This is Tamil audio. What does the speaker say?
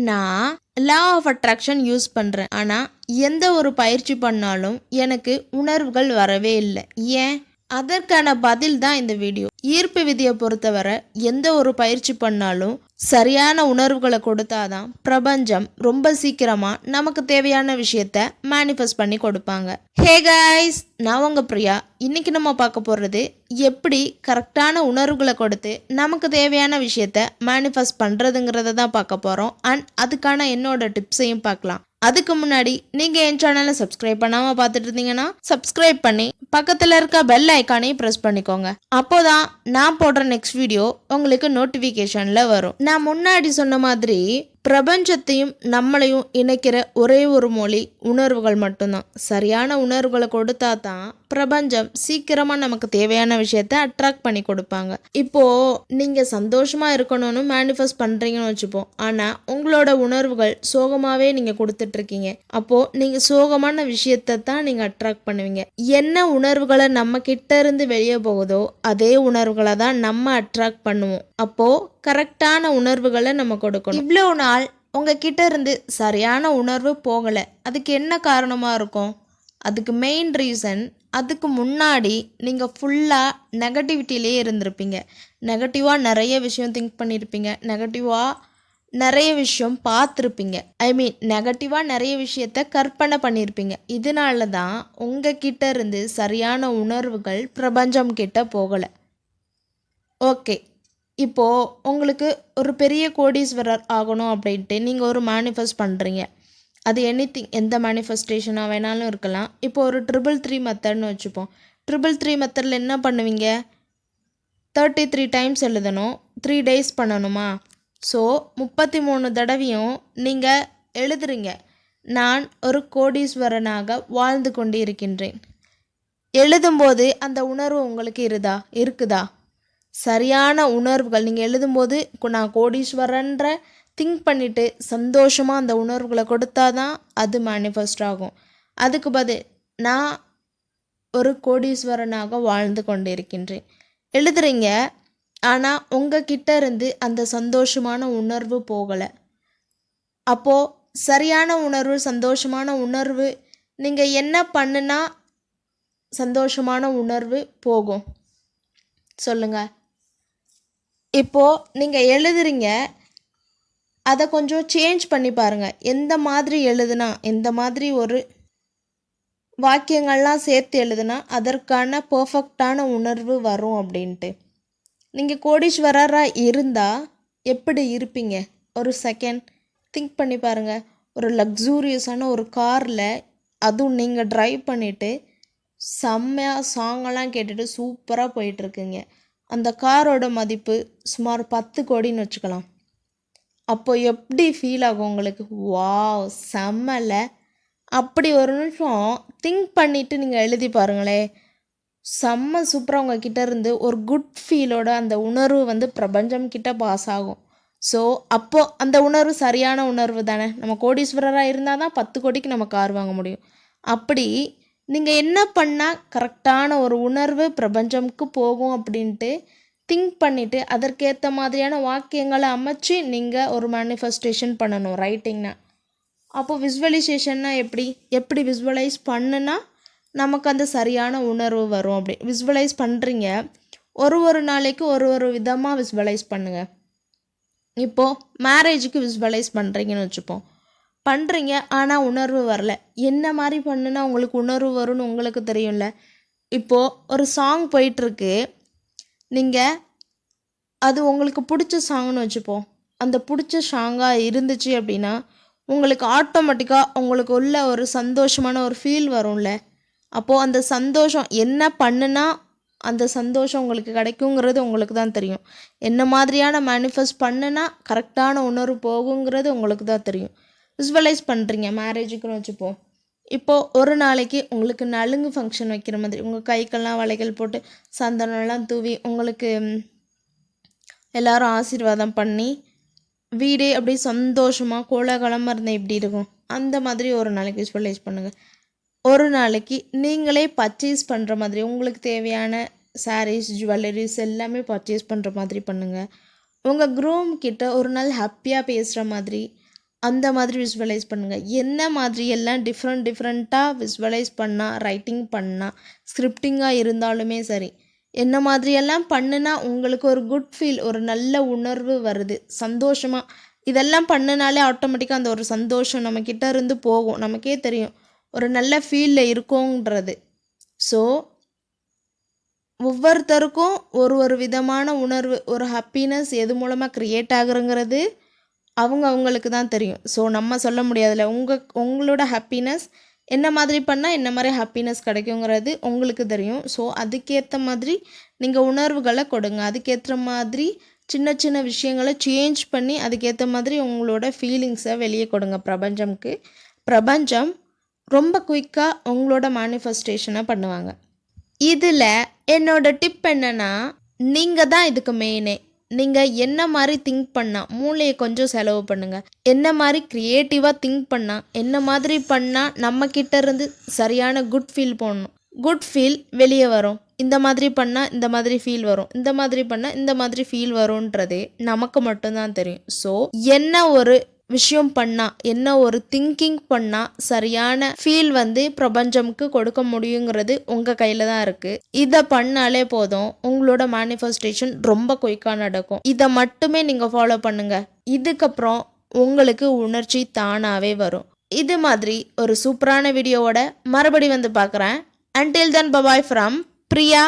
நான் லா ஆஃப் அட்ராக்ஷன் யூஸ் பண்ணுறேன் ஆனால் எந்த ஒரு பயிற்சி பண்ணாலும் எனக்கு உணர்வுகள் வரவே இல்லை. ஏன்? அதற்கான பதில் தான் இந்த வீடியோ. ஈர்ப்பு விதியை பொறுத்தவரை எந்த ஒரு பயிற்சி பண்ணாலும் சரியான உணர்வுகளை கொடுத்தாதான் பிரபஞ்சம் ரொம்ப சீக்கிரமா நமக்கு தேவையான விஷயத்த மேனிஃபெஸ்ட் பண்ணி கொடுப்பாங்க. ஹே காய்ஸ் நான் உங்க பிரியா. இன்னைக்கு நம்ம பார்க்க போறது எப்படி கரெக்டான உணர்வுகளை கொடுத்து நமக்கு தேவையான விஷயத்த மேனிஃபெஸ்ட் பண்றதுங்கிறத தான் பார்க்க போறோம். அண்ட் அதுக்கான என்னோட டிப்ஸையும் பார்க்கலாம். அதுக்கு முன்னாடி நீங்கள் என் சேனலை சப்ஸ்கிரைப் பண்ணாமல் பார்த்துட்டு இருந்தீங்கன்னா சப்ஸ்கிரைப் பண்ணி பக்கத்தில் இருக்க பெல் ஐக்கானையும் ப்ரெஸ் பண்ணிக்கோங்க. அப்போதான் நான் போடுற நெக்ஸ்ட் வீடியோ உங்களுக்கு நோட்டிஃபிகேஷனில் வரும். நான் முன்னாடி சொன்ன மாதிரி பிரபஞ்சத்தையும் நம்மளையும் இணைக்கிற ஒரே ஒரு மொழி உணர்வுகள் மட்டும்தான். சரியான உணர்வுகளை கொடுத்தா தான் பிரபஞ்சம் சீக்கிரமாக நமக்கு தேவையான விஷயத்த அட்ராக்ட் பண்ணி கொடுப்பாங்க. இப்போது நீங்கள் சந்தோஷமாக இருக்கணும்னு மேனிஃபெஸ்ட் பண்ணுறீங்கன்னு வச்சுப்போம். ஆனால் உங்களோட உணர்வுகள் சோகமாகவே நீங்கள் கொடுத்துட்ருக்கீங்க. அப்போது நீங்கள் சோகமான விஷயத்தை தான் நீங்கள் அட்ராக்ட் பண்ணுவீங்க. என்ன உணர்வுகளை நம்ம கிட்ட இருந்து வெளியே போகுதோ அதே உணர்வுகளை தான் நம்ம அட்ராக்ட் பண்ணுவோம். அப்போது கரெக்டான உணர்வுகளை நம்ம கொடுக்கணும். இவ்வளோ நாள் உங்ககிட்ட இருந்து சரியான உணர்வு போகலை. அதுக்கு என்ன காரணமாக இருக்கும்? அதுக்கு மெயின் ரீசன் அதுக்கு முன்னாடி நீங்கள் ஃபுல்லாக நெகட்டிவிட்டிலே இருந்திருப்பீங்க. நெகட்டிவாக நிறைய விஷயம் திங்க் பண்ணியிருப்பீங்க நெகட்டிவாக நிறைய விஷயம் பார்த்துருப்பீங்க. ஐ மீன் நெகட்டிவாக நிறைய விஷயத்த கற்பனை பண்ணியிருப்பீங்க இதனால தான் உங்ககிட்ட இருந்து சரியான உணர்வுகள் பிரபஞ்சம் கிட்ட போகலை. ஓகே இப்போது உங்களுக்கு ஒரு பெரிய கோடீஸ்வரர் ஆகணும் அப்படின்ட்டு நீங்கள் ஒரு மேனிஃபெஸ்ட் பண்ணுறீங்க அது எனி திங் எந்த மேனிஃபெஸ்டேஷனாக வேணாலும் இருக்கலாம். இப்போ ஒரு ட்ரிபிள் த்ரீ மெத்தட்னு வச்சுப்போம். ட்ரிபிள் த்ரீ மெத்தடில் என்ன பண்ணுவீங்க? தேர்ட்டி த்ரீ டைம்ஸ் எழுதணும். த்ரீ டேஸ் பண்ணணுமா? ஸோ முப்பத்தி மூணு தடவையும் நீங்கள் எழுதுறீங்க. நான் ஒரு கோடீஸ்வரனாக வாழ்ந்து கொண்டு இருக்கின்றேன் எழுதும்போது அந்த உணர்வு உங்களுக்கு இருதா? இருக்குதா? சரியான உணர்வுகள். நீங்கள் எழுதும்போது நான் கோடீஸ்வரன்ற திங்க் பண்ணிவிட்டு சந்தோஷமாக அந்த உணர்வுகளை கொடுத்தா தான் அது மேனிஃபெஸ்ட் ஆகும். அதுக்கு பதில் நான் ஒரு கோடீஸ்வரனாக வாழ்ந்து கொண்டிருக்கின்றேன். எழுதுறீங்க ஆனால் உங்ககிட்ட இருந்து அந்த சந்தோஷமான உணர்வு போகலை. அப்போது சரியான உணர்வு சந்தோஷமான உணர்வு நீங்கள் என்ன பண்ணுனா சந்தோஷமான உணர்வு போகும். சொல்லுங்கள் இப்போது நீங்கள் எழுதுறீங்க அதை கொஞ்சம் சேஞ்ச் பண்ணி பாருங்கள் எந்த மாதிரி எழுதுனா எந்த மாதிரி ஒரு வாக்கியங்கள்லாம் சேர்த்து எழுதுனா அதற்கான பர்ஃபெக்டான உணர்வு வரும் அப்படின்ட்டு. நீங்கள் கோடீஸ்வரராக இருந்தால் எப்படி இருப்பீங்க? ஒரு செகண்ட் திங்க் பண்ணி பாருங்கள் ஒரு லக்ஸூரியஸான ஒரு காரில் அதுவும் நீங்கள் ட்ரைவ் பண்ணிவிட்டு செம்மையாக சாங்கெல்லாம் கேட்டுட்டு சூப்பராக போயிட்டுருக்குங்க அந்த காரோட மதிப்பு சுமார் பத்து கோடின்னு வச்சுக்கலாம். அப்போ எப்படி ஃபீல் ஆகும் உங்களுக்கு? வாவ் செம்மல. அப்படி ஒரு நிமிஷம் திங்க் பண்ணிவிட்டு நீங்கள் எழுதி பாருங்களேன். செம்ம சூப்பராக உங்ககிட்ட இருந்து ஒரு குட் ஃபீலோட அந்த உணர்வு வந்து பிரபஞ்சம் கிட்ட பாஸ் ஆகும். ஸோ அப்போது அந்த உணர்வு சரியான உணர்வு தானே? நம்ம கோடீஸ்வரராக இருந்தால் தான் பத்து கோடிக்கு நம்ம கார் வாங்க முடியும். அப்படி நீங்கள் என்ன பண்ணால் கரெக்டான ஒரு உணர்வு பிரபஞ்சம்க்கு போகும் அப்படின்ட்டு திங்க் பண்ணிவிட்டு அதற்கேற்ற மாதிரியான வாக்கியங்களை அமைச்சு நீங்கள் ஒரு மேனிஃபெஸ்டேஷன் பண்ணணும் ரைட்டிங்னா அப்போ விஸ்வலைசேஷன்னா எப்படி? எப்படி விஸ்வலைஸ் பண்ணுனா நமக்கு அந்த சரியான உணர்வு வரும் அப்படி. விஸ்வலைஸ் பண்ணுறீங்க ஒரு ஒரு நாளைக்கு ஒரு ஒரு விதமாக விஸ்வலைஸ் பண்ணுங்கள் இப்போது மேரேஜுக்கு விஸ்வலைஸ் பண்ணுறீங்கன்னு வச்சுப்போம். பண்ணுறீங்க ஆனால் உணர்வு வரல. என்ன மாதிரி பண்ணுனா உங்களுக்கு உணர்வு வரும்னு உங்களுக்கு தெரியும்ல? இப்போது ஒரு சாங் போயிட்டுருக்கு நீங்கள் அது உங்களுக்கு பிடிச்ச சாங்னு வச்சுப்போம் அந்த பிடிச்ச சாங்காக இருந்துச்சு அப்படின்னா உங்களுக்கு ஆட்டோமேட்டிக்காக உங்களுக்கு உள்ள ஒரு சந்தோஷமான ஒரு ஃபீல் வரும்ல. அப்போது அந்த சந்தோஷம் என்ன பண்ணுனா அந்த சந்தோஷம் உங்களுக்கு கிடைக்குங்கிறது உங்களுக்கு தான் தெரியும். என்ன மாதிரியான மேனிஃபெஸ்ட் பண்ணுனா கரெக்டான உணர்வு போகுங்கிறது உங்களுக்கு தான் தெரியும். விஸ்வலைஸ் பண்ணுறீங்க மேரேஜுக்குன்னு வச்சுப்போம் இப்போது ஒரு நாளைக்கு உங்களுக்கு நலுங்கு ஃபங்க்ஷன் வைக்கிற மாதிரி உங்கள் கைக்கெல்லாம் வளைகள் போட்டு சந்தனம்லாம் தூவி உங்களுக்கு எல்லாரும் ஆசீர்வாதம் பண்ணி வீடே அப்படியே சந்தோஷமாக கோலாகலமாக இருந்தால் எப்படி இருக்கும்? அந்த மாதிரி ஒரு நாளைக்கு விஸ்வலைஸ் பண்ணுங்கள் ஒரு நாளைக்கு நீங்களே பர்ச்சேஸ் பண்ணுற மாதிரி உங்களுக்கு தேவையான சாரீஸ் ஜுவல்லரிஸ் எல்லாமே பர்ச்சேஸ் பண்ணுற மாதிரி பண்ணுங்கள் உங்கள் க்ரூம் கிட்ட ஒரு நாள் ஹாப்பியாக பேசுகிற மாதிரி அந்த மாதிரி விஸ்வலைஸ் பண்ணுங்கள் என்ன மாதிரி எல்லாம் டிஃப்ரெண்ட் டிஃப்ரெண்ட்டாக விஸ்வலைஸ் பண்ணால் ரைட்டிங் பண்ணால் ஸ்கிரிப்டிங்காக இருந்தாலுமே சரி என்ன மாதிரியெல்லாம் பண்ணுனா உங்களுக்கு ஒரு குட் ஃபீல் ஒரு நல்ல உணர்வு வருது சந்தோஷமாக இதெல்லாம் பண்ணுனாலே ஆட்டோமேட்டிக்காக அந்த ஒரு சந்தோஷம் நம்மக்கிட்ட இருந்து போகும். நமக்கே தெரியும். ஒரு நல்ல ஃபீலில் இருக்கோங்கிறது ஸோ ஒவ்வொருத்தருக்கும் ஒரு ஒரு விதமான உணர்வு ஒரு ஹாப்பினஸ் எது மூலமாக க்ரியேட் ஆகுறங்கிறது அவங்க அவங்களுக்கு தான் தெரியும். ஸோ நம்ம சொல்ல முடியாதுல்ல. உங்கள் உங்களோட ஹாப்பினஸ் என்ன மாதிரி பண்ணால் என்ன மாதிரி ஹாப்பினஸ் கிடைக்குங்கிறது உங்களுக்கு தெரியும். ஸோ அதுக்கேற்ற மாதிரி நீங்கள் உணர்வுகளை கொடுங்க. அதுக்கேற்ற மாதிரி சின்ன சின்ன விஷயங்களை சேஞ்ச் பண்ணி அதுக்கேற்ற மாதிரி உங்களோட ஃபீலிங்ஸை வெளியே கொடுங்க பிரபஞ்சம்க்கு. பிரபஞ்சம் ரொம்ப குயிக்காக உங்களோட மேனிஃபெஸ்டேஷனை பண்ணுவாங்க. இதில் என்னோட டிப் என்னன்னா நீங்கள் தான் இதுக்கு மெயினே நீங்கள் என்ன மாதிரி திங்க் பண்ணால் மூளையை கொஞ்சம் செலவு பண்ணுங்கள் என்ன மாதிரி க்ரியேட்டிவாக திங்க் பண்ணால் என்ன மாதிரி பண்ணால் நம்ம இருந்து சரியான குட் ஃபீல் போடணும். குட் ஃபீல் வெளியே வரும். இந்த மாதிரி பண்ணால் இந்த மாதிரி ஃபீல் வரும். இந்த மாதிரி பண்ணால் இந்த மாதிரி ஃபீல் வரும்ன்றதே நமக்கு மட்டும்தான் தெரியும். ஸோ என்ன ஒரு விஷயம் பண்ணால் என்ன ஒரு திங்கிங் பண்ணால் சரியான ஃபீல் வந்து பிரபஞ்சம்க்கு கொடுக்க முடியுங்கிறது உங்கள் கையில் தான் இருக்குது இதை பண்ணாலே போதும் உங்களோட மேனிஃபெஸ்டேஷன் ரொம்ப குயிக்காக நடக்கும். இதை மட்டுமே நீங்கள் ஃபாலோ பண்ணுங்கள் இதுக்கப்புறம் உங்களுக்கு உணர்ச்சி தானாகவே வரும். இது மாதிரி ஒரு சூப்பரான வீடியோவோட மறுபடி வந்து பார்க்குறேன் until then bye bye from Priya.